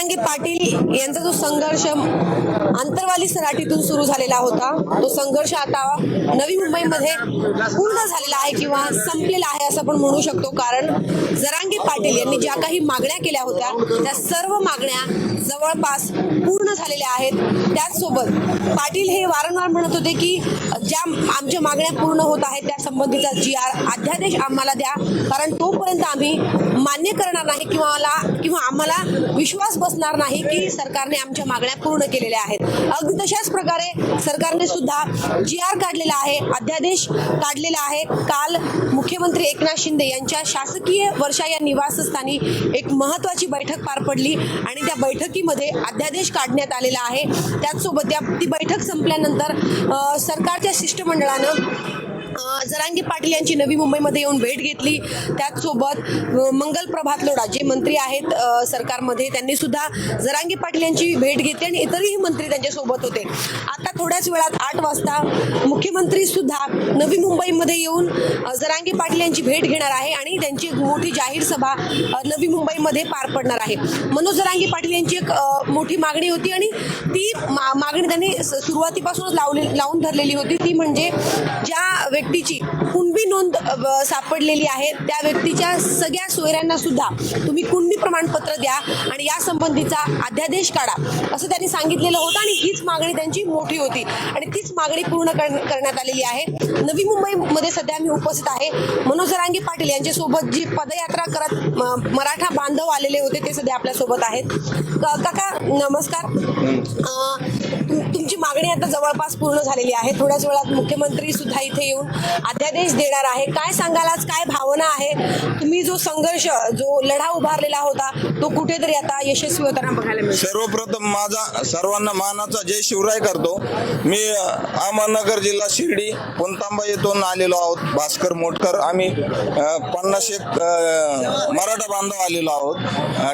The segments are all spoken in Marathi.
जरांगे पाटील यांचा जो संघर्ष आंतरवाली सराटीतून सुरू झालेला होता तो संघर्ष आता नवी मुंबईमध्ये पूर्ण झालेला आहे किंवा संपलेला आहे असं आपण म्हणू शकतो. कारण जरांगे पाटील यांनी ज्या काही मागण्या केल्या होत्या त्या सर्व मागण्या जवळपास पूर्ण झालेल्या आहेत. त्याचसोबत पाटील हे वारंवार म्हणत होते की ज्या आमच्या मागण्या पूर्ण होत आहेत त्या संबंधीचा जी आर अध्यादेश आम्हाला द्या. कारण तोपर्यंत आम्ही मान्य करणार नाही किंवा आम्हाला किंवा आम्हाला विश्वास बसणार नाही की सरकारने आमच्या मागण्या पूर्ण केलेल्या आहेत. अगदी तशाच प्रकारे सरकारने सुद्धा जी आर काढलेला आहे अध्यादेश काढलेला आहे. काल मुख्यमंत्री एकनाथ शिंदे यांच्या शासकीय वर्षा या निवासस्थानी एक महत्वाची बैठक पार पडली आणि त्या बैठकीमध्ये अध्यादेश काढण्यात आलेला आहे. त्याचसोबत त्या ती बैठक संपल्यानंतर सरकारच्या शिष्टमंडळानं जरांगी पाटील यांची नवी मुंबईमध्ये येऊन भेट घेतली. त्याचसोबत मंगल प्रभात लोढा जे मंत्री आहेत सरकारमध्ये त्यांनी सुद्धा जरांगी पाटील यांची भेट घेतली आणि इतरही मंत्री त्यांच्यासोबत होते. आता थोड्याच वेळात आठ वाजता मुख्यमंत्री सुद्धा नवी मुंबईमध्ये येऊन जरांगी पाटील यांची भेट घेणार आहे आणि त्यांची मोठी जाहीर सभा नवी मुंबईमध्ये पार पडणार आहे. मनोज जरांगी पाटील यांची एक मोठी मागणी होती आणि ती मा- मागणी त्यांनी स- सुरुवातीपासूनच लावली लावून धरलेली होती. ती म्हणजे ज्या व्यक्तीची कुणबी नोंद सापडलेली आहे त्या व्यक्तीच्या सगळ्या सोयऱ्यांना सुद्धा तुम्ही कुणबी प्रमाणपत्र द्या आणि या संबंधीचा अध्यादेश काढा असं त्यांनी सांगितलेलं होतं आणि हीच मागणी त्यांची मोठी होती. आणि तीच मागणी पूर्ण कर- करण्यात आलेली आहे. नवी मुंबईमध्ये सध्या मी उपस्थित आहे. मनोज रांगे पाटील यांच्यासोबत जी पदयात्रा करत मराठा बांधव आलेले होते ते सध्या आपल्यासोबत आहेत काका नमस्कार. तुमची मागणी आता जवळपास पूर्ण झालेली आहे. थोड्याच वेळात मुख्यमंत्री सुद्धा इथे येऊन अध्यादेश देणार आहे. काय सांगाल आज? काय भावना आहे? तुम्ही जो संघर्ष जो लढा उभारलेला होता तो कुठेतरी आता यशस्वी होताना बघायला मिळतो सर्वप्रथम माझा सर्वांना मानाचा जय शिवराय करतो. मी अहमदनगर जिल्हा शिर्डी पुणतांबा येथून आलेलो आहोत. भास्कर मोटकर. आम्ही पन्नास एक मराठा बांधव आलेलो आहोत.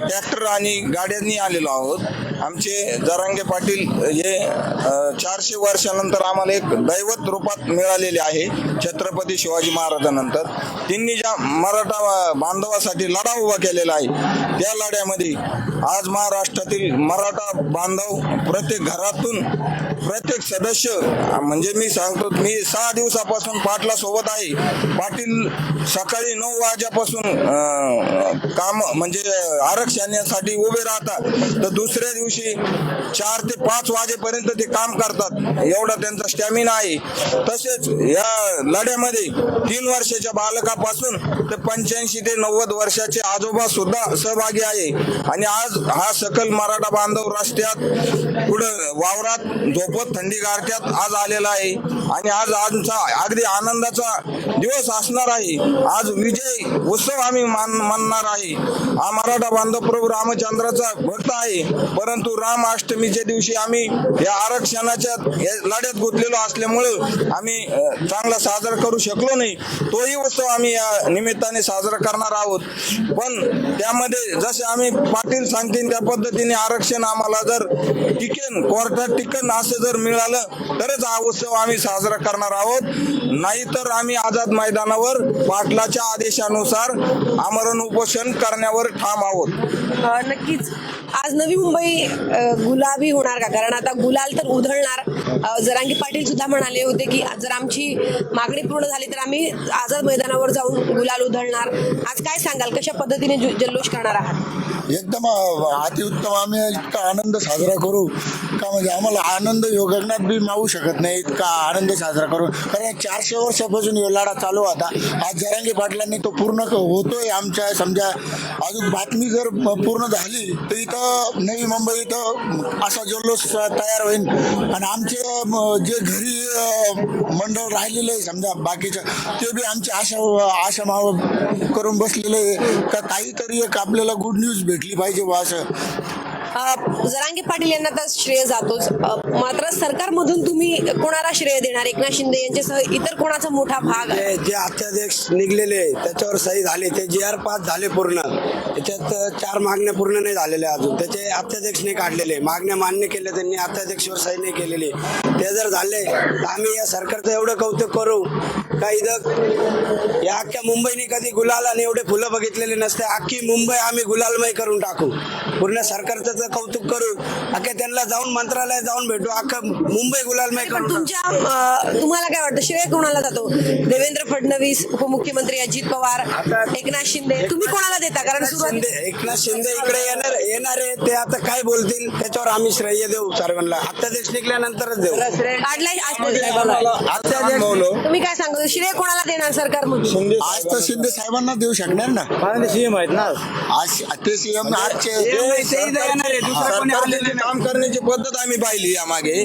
ट्रॅक्टर आणि गाड्यांनी आलेलो आहोत. आमचे जरांगे पाटील हे चारशे वर्षानंतर आम्हाला एक दैवत रूपात मिळालेले आहे. छत्रपती शिवाजी महाराजांनंतर त्यांनी ज्या मराठा बांधवासाठी लढा उभा केलेला आहे त्या लढ्यामध्ये आज महाराष्ट्रातील मराठा बांधव प्रत्येक घरातून प्रत्येक सदस्य म्हणजे मी सांगतो मी सहा दिवसापासून पाटला सोबत आहे. पाटील सकाळी नऊ वाजेपासून काम म्हणजे आरक्षणासाठी उभे राहतात. तर दुसऱ्या दिवशी चार ते पाच वाजेपर्यंत ते काम करतात. एवढा त्यांचा स्टॅमिना आहे. तसेच या लढ्यामध्ये तीन वर्षाच्या बालकापासून ते पंच्याऐंशी ते नव्वद वर्षाचे आजोबा सुद्धा सहभागी आहे. आणि आज हा सकल मराठा बांधव रस्त्यात पुढं वावरात झोपत थंडी गारठ्यात आज आलेला आहे. आणि आज आमचा अगदी आनंदाचा दिवस असणार आहे. आज विजय उत्सव आम्ही मान मानणार आहे. हा मराठा बांधव प्रभू रामचंद्राचा भक्त आहे. परंतु राम अष्टमीच्या दिवशी आम्ही या आरक्षणाच्या लढ्यात गुंतलेलो असल्यामुळं आम्ही चांगला साजरा करू शकलो नाही. तोही उत्सव आम्ही या निमित्ताने साजरा करणार आहोत. पण त्यामध्ये जसे आम्ही पाटील सांगतील त्या पद्धतीने आरक्षण आम्हाला जर टिकेन कोर्टात टिकन असं जर मिळालं तरच हा उत्सव आम्ही साजरा करणार आहोत. नाहीतर आम्ही आझाद मैदानावर पाटलाच्या आदेशानुसार आमरण उपोषण करण्यावर ठाम आहोत. नक्कीच. आज नवी मुंबई गुलाबी होणार का? कारण आता गुलाल तर उधळणार. जरांगी पाटील सुद्धा म्हणाले होते की जर आमची मागणी पूर्ण झाली तर आम्ही आझाद मैदानावर जाऊन गुलाल उधळणार. आज काय सांगाल? कशा पद्धतीने जल्लोष करणार आहात? एकदम अतिउत्तम. आम्ही इतका आनंद साजरा करू. का म्हणजे आम्हाला आनंद ह्यो बी मावू शकत नाही. इतका आनंद साजरा करू. कारण चारशे वर्षापासून यो लढा चालू होता. आज जरांगी पाटलांनी तो पूर्ण होतोय आमच्या. समजा अजून बातमी जर पूर्ण झाली तर इथं नवी मुंबई इथं असा जल्लोष तयार होईल आणि आमचे जे घरी मंडळ राहिलेलं आहे समजा बाकीचं ते बी आमची आशा आशा माव करून बसलेलं आहे. का काहीतरी एक आपल्याला गुड न्यूज भेटली पाहिजे असं. जरांगे पाटील यांना तर श्रेय जातोच. मात्र सरकारमधून तुम्ही कोणाला श्रेय देणार? एकनाथ शिंदे यांच्यासह इतर कोणाचा मोठा भाग आहे? जे अध्यादेश निघलेले त्याच्यावर सही झाले. ते जी आर पास झाले पूर्ण. त्याच्यात चार मागण्या पूर्ण नाही झालेल्या अजून. त्याचे अध्यादेश नाही काढलेले. मागण्या मान्य केल्या त्यांनी अध्यादेशवर सही नाही केलेली. ते जर झाले तर आम्ही या सरकारचं एवढं कौतुक करू का इथं? या अख्ख्या मुंबईने कधी गुलाल आणि एवढे फुलं बघितलेले नसते. अख्खी मुंबई आम्ही गुलालमय करून टाकू. पूर्ण सरकारचं त्यांचं कौतुक करू अख्या त्यांना जाऊन मंत्रालयात जाऊन भेटू. अख्खं मुंबई गुलालमय करू तुमच्या अं, तुम्हाला काय वाटतं श्रेय कोणाला जातो? देवेंद्र फडणवीस उपमुख्यमंत्री अजित पवार एकनाथ शिंदे तुम्ही कोणाला देता? कारण सुरुवात शिंदे एकनाथ शिंदे इकडे येणार येणार आहे ते आता काय बोलतील त्याच्यावर आम्ही श्रेय देऊ सर्वांना अत्यादेश निघल्यानंतरच देऊ. काढलाय आज साहेबाला आता अनुभवलो तुम्ही काय सांगतो श्रेय कोणाला देणार सरकार म्हणून? आज तर शिंदे साहेबांना देऊ शकणार ना. सीएम आहेत ना आज. ते सीएम आजचे येणार आहे दुसरं कोणी आलेलं सरकारची काम करण्याची पद्धत आम्ही पाहिली यामागे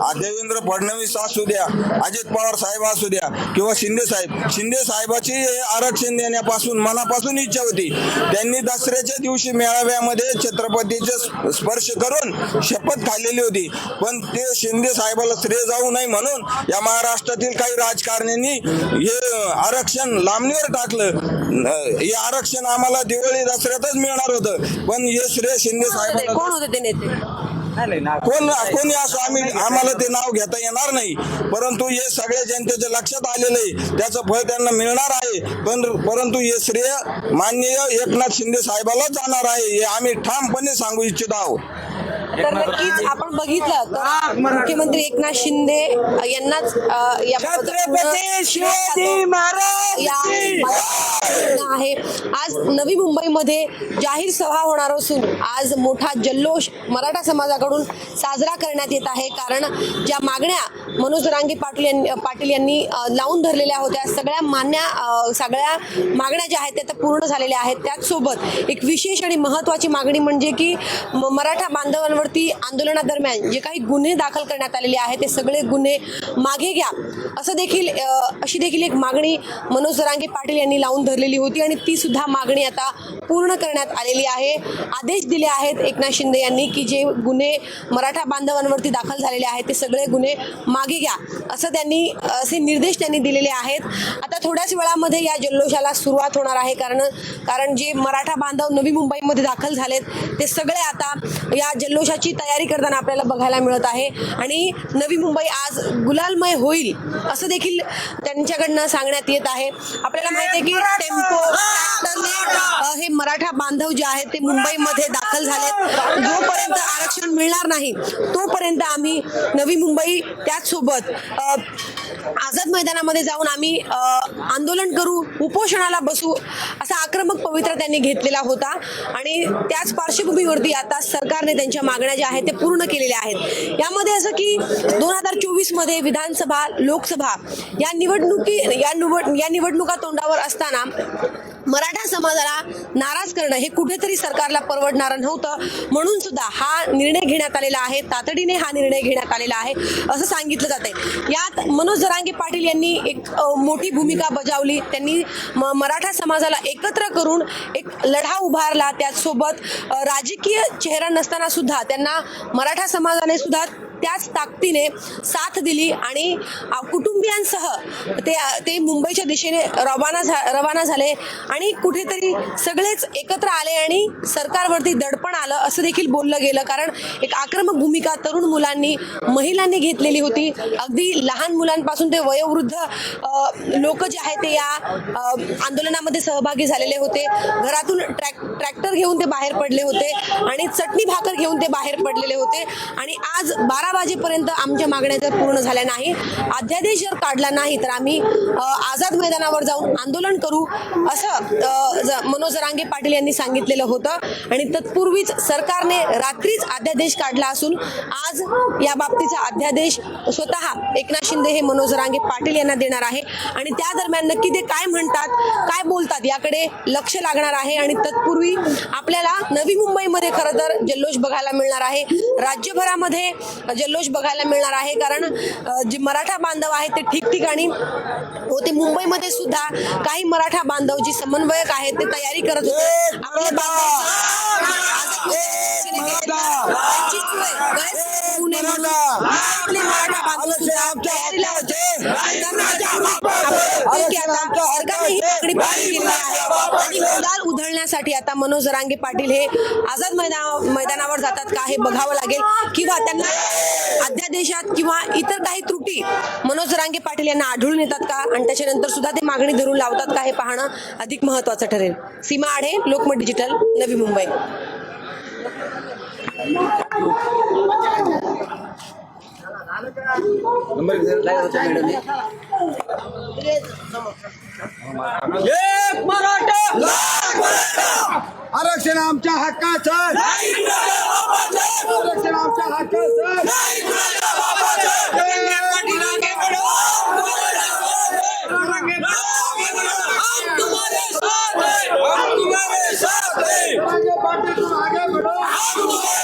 आ, देवेंद्र फडणवीस असू द्या अजित पवार साहेब असू द्या किंवा शिंदे साहेब. शिंदे साहेबाची हे आरक्षण देण्यापासून मनापासून इच्छा होती. त्यांनी दसऱ्याच्या दिवशी मेळाव्यामध्ये छत्रपतीचे स- स्पर्श करून शपथ खाल्लेली होती. पण ते शिंदे साहेबाला श्रेय जाऊ नये म्हणून या महाराष्ट्रातील काही राजकारण्यांनी हे आरक्षण लांबणीवर टाकलं. न- हे आरक्षण आम्हाला दिवाळी दसऱ्यातच मिळणार होतं. पण हे श्रेय शिंदे कोण होते ते नेते? कोण कोणी असो आम्ही आम्हाला ते नाव घेता येणार नाही. परंतु हे सगळ्या जनतेच्या लक्षात आलेलं आहे. त्याचं फळ त्यांना मिळणार आहे. पण परंतु हे श्रेय माननीय एकनाथ शिंदे छत्रपती जाणार आहे. हे आम्ही ठामपणे सांगू इच्छित आहोत. तर नक्कीच आपण बघितलं तर मुख्यमंत्री एकनाथ शिंदे यांनाच आहे. आज नवी मुंबईमध्ये जाहीर सभा होणार असून आज मोठा जल्लोष मराठा समाजाकडून साजरा करण्यात येत आहे. कारण ज्या मागण्या मनोज रांगे पाटील यांनी पाटील यांनी लावून धरलेल्या होत्या सगळ्या मान्य सगळ्या मागण्या ज्या आहेत त्या आता पूर्ण झालेल्या आहेत. त्याचसोबत एक विशेष आणि महत्त्वाची मागणी म्हणजे की मराठा बांधवांवरती आंदोलनादरम्यान जे काही गुन्हे दाखल करण्यात आलेले आहेत ते सगळे गुन्हे मागे घ्या. असं देखील अशी देखील एक मागणी मनोज जरांगे पाटील यांनी लावून धरलेली होती आणि ती सुद्धा मागणी आता पूर्ण करण्यात आलेली आहे. आदेश दिले आहेत एकनाथ शिंदे यांनी की जे गुन्हे मराठा बांधवांवरती दाखल झालेले आहेत ते सगळे गुन्हे मागे घ्या. असं त्यांनी असे निर्देश त्यांनी दिलेले आहेत. आता थोड्याच वेळामध्ये या जल्लोषाला सुरुवात होणार आहे कारण कारण जे मराठा बांधव नवी मुंबईमध्ये दाखल झालेत ते सगळे आता या जल्लोष जल्लोषाची तयारी करताना आपल्याला बघायला मिळत आहे. आणि नवी मुंबई आज गुलालमय होईल असं देखील त्यांच्याकडनं सांगण्यात येत आहे. आपल्याला माहिती आहे की टेम्पो हे मराठा बांधव जे आहेत ते मुंबईमध्ये दाखल झालेत. जोपर्यंत आरक्षण मिळणार नाही तोपर्यंत आम्ही नवी मुंबई त्याचसोबत आझाद मैदानामध्ये जाऊन आम्ही आंदोलन करू उपोषणाला बसू असा आक्रमक पवित्रा त्यांनी घेतलेला होता. आणि त्याच पार्श्वभूमीवरती आता सरकारने त्यांच्या मागण्या ज्या आहेत त्या पूर्ण केलेल्या आहेत. यामध्ये असं की दोन हजार चोवीसमध्ये विधानसभा लोकसभा या निवडणुकी या निवड या निवडणुका तोंडावर असताना मराठा समाजाला नाराज करणं हे कुठेतरी सरकारला परवडणारं नव्हतं. म्हणून सुद्धा हा निर्णय घेण्यात आलेला आहे. तातडीने हा निर्णय घेण्यात आलेला आहे असं सांगितलं जाते यात मनोज जरांगे पाटील यांनी एक मोठी भूमिका बजावली. त्यांनी म- मराठा समाजाला एकत्र करून एक लढा उभारला. त्याचसोबत राजकीय चेहरा नसताना सुद्धा त्यांना मराठा समाजाने सुद्धा त्याच ताकदीने साथ दिली आणि कुटुंबियांसह ते ते मुंबईच्या दिशेने रवाना झा रवाना झाले आणि कुठेतरी सगळेच एकत्र आले आणि सरकारवरती दडपण आलं असं देखील बोललं गेलं. कारण एक आक्रमक भूमिका तरुण मुलांनी महिलांनी घेतलेली होती. अगदी लहान मुलांपासून ते वयोवृद्ध लोक जे आहेत ते या आंदोलनामध्ये सहभागी झालेले होते. घरातून ट्रॅक ट्रॅक्टर घेऊन ते बाहेर पडले होते आणि चटणी भाकर घेऊन ते बाहेर पडलेले होते. आणि आज बारा वाजेपर्यंत आमच्या मागण्या जर पूर्ण झाल्या नाही अध्यादेश जर काढला नाही तर आम्ही आझाद मैदानावर जाऊन आंदोलन करू असं मनोज रांगे पाटील यांनी सांगितलेलं होतं. आणि तत्पूर्वीच सरकारने रात्रीच अध्यादेश काढला असून आज या बाबतीचा अध्यादेश स्वतः एकनाथ शिंदे हे मनोज रांगे पाटील यांना देणार आहे. आणि त्या दरम्यान नक्की ते काय म्हणतात काय बोलतात याकडे लक्ष लागणार आहे. आणि तत्पूर्वी आपल्याला नवी मुंबईमध्ये खरं तर जल्लोष बघायला मिळणार आहे. राज्यभरामध्ये जल्लोष बघायला मिळणार आहे. कारण जे मराठा बांधव आहेत ते ठिकठिकाणी होते. मुंबईमध्ये सुद्धा काही मराठा बांधव जी समन्वयक आहेत ते तयारी करत होते. आपले केली आहे आणि उधळण्यासाठी आता मनोज जरांगे पाटील हे आझाद मैदान मैदानावर जातात का हे बघावं लागेल. किंवा त्यांना अध्यादेशात किंवा इतर काही त्रुटी मनोज जरांगे पाटील यांना आढळून येतात का? आणि त्याच्यानंतर सुद्धा ते मागणी धरून लावतात का हे पाहणं अधिक महत्वाचं ठरेल. सीमा आढे लोकमत डिजिटल नवी मुंबई. नंबर एक मराठा। लाख मराठा आरक्षण आम हक्काचं आरक्षण आमच्या हक्काचं आगे बढ़ो।